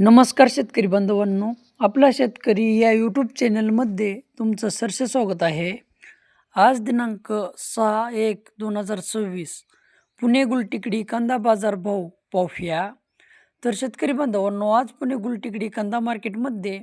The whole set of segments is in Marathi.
नमस्कार शेतकरी बांधवांनो. आपला शेतकरी या यूट्यूब चॅनलमध्ये तुमचं सरसे स्वागत आहे. आज दिनांक सहा एक दोन हजार सव्वीस पुणे गुलटिकडी कांदा बाजार भाव पाहूया. तर शेतकरी बांधवांनो आज पुणे गुलटिकडी कांदा मार्केटमध्ये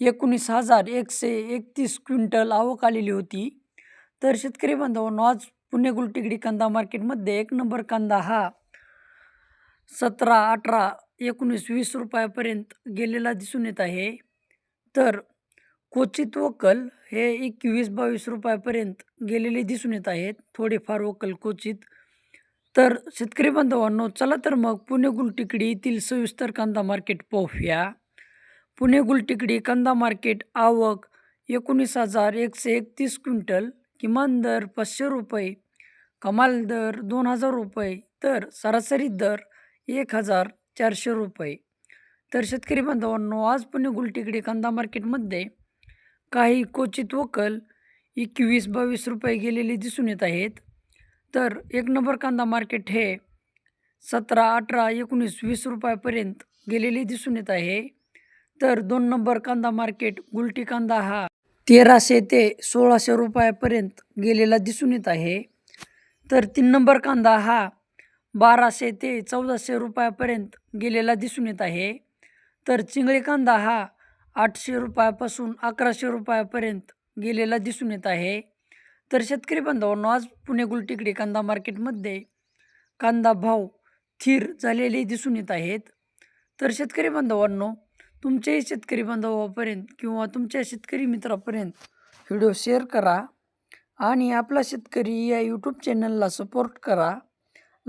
एकोणीस हजार एकशे एकतीस क्विंटल आवक आलेली होती. तर शेतकरी बांधवांनो आज पुणे गुलटिकडी कांदा मार्केटमध्ये एक नंबर कांदा हा सतरा अठरा एकोणीस वीस रुपयापर्यंत गेलेला दिसून येत आहे. तर क्वचित वकल हे एकवीस बावीस रुपयापर्यंत गेलेले दिसून येत आहेत. थोडेफार वकल क्वचित. तर शेतकरी बांधवांनो चला तर मग पुणे गुलटिकडी येथील सविस्तर कांदा मार्केट पाहूया. पुणे गुलटिकडी कांदा मार्केट आवक एकोणीस हजार एकशे एकतीस क्विंटल किमान दर पाचशे रुपये कमाल दर दोन हजार रुपये तर सरासरी दर एक हजार चारशे रुपये. तर शेतकरी बांधवांनो आज पुणे गुलटिकडी कांदा मार्केटमध्ये काही क्वचित वकल एकवीस बावीस रुपये गेलेले दिसून येत आहेत. तर एक नंबर कांदा मार्केट हे सतरा अठरा एकोणीस वीस रुपयापर्यंत गेलेले दिसून येत आहे. तर दोन नंबर कांदा मार्केट गुलटी कांदा हा तेराशे ते सोळाशे रुपयापर्यंत गेलेला दिसून येत आहे. तर तीन नंबर कांदा हा बाराशे ते चौदाशे रुपयापर्यंत गेलेला दिसून येत आहे. तर चिंगळी कांदा हा आठशे रुपयापासून अकराशे रुपयापर्यंत गेलेला दिसून येत आहे. तर शेतकरी बांधवांनो आज पुणे गुलटिकडी कांदा मार्केटमध्ये कांदा भाव स्थिर झालेले दिसून येत आहेत. तर शेतकरी बांधवांनो तुमच्याही शेतकरी बांधवापर्यंत किंवा तुमच्या शेतकरी मित्रापर्यंत व्हिडिओ शेअर करा आणि आपला शेतकरी या यूट्यूब चॅनलला सपोर्ट करा.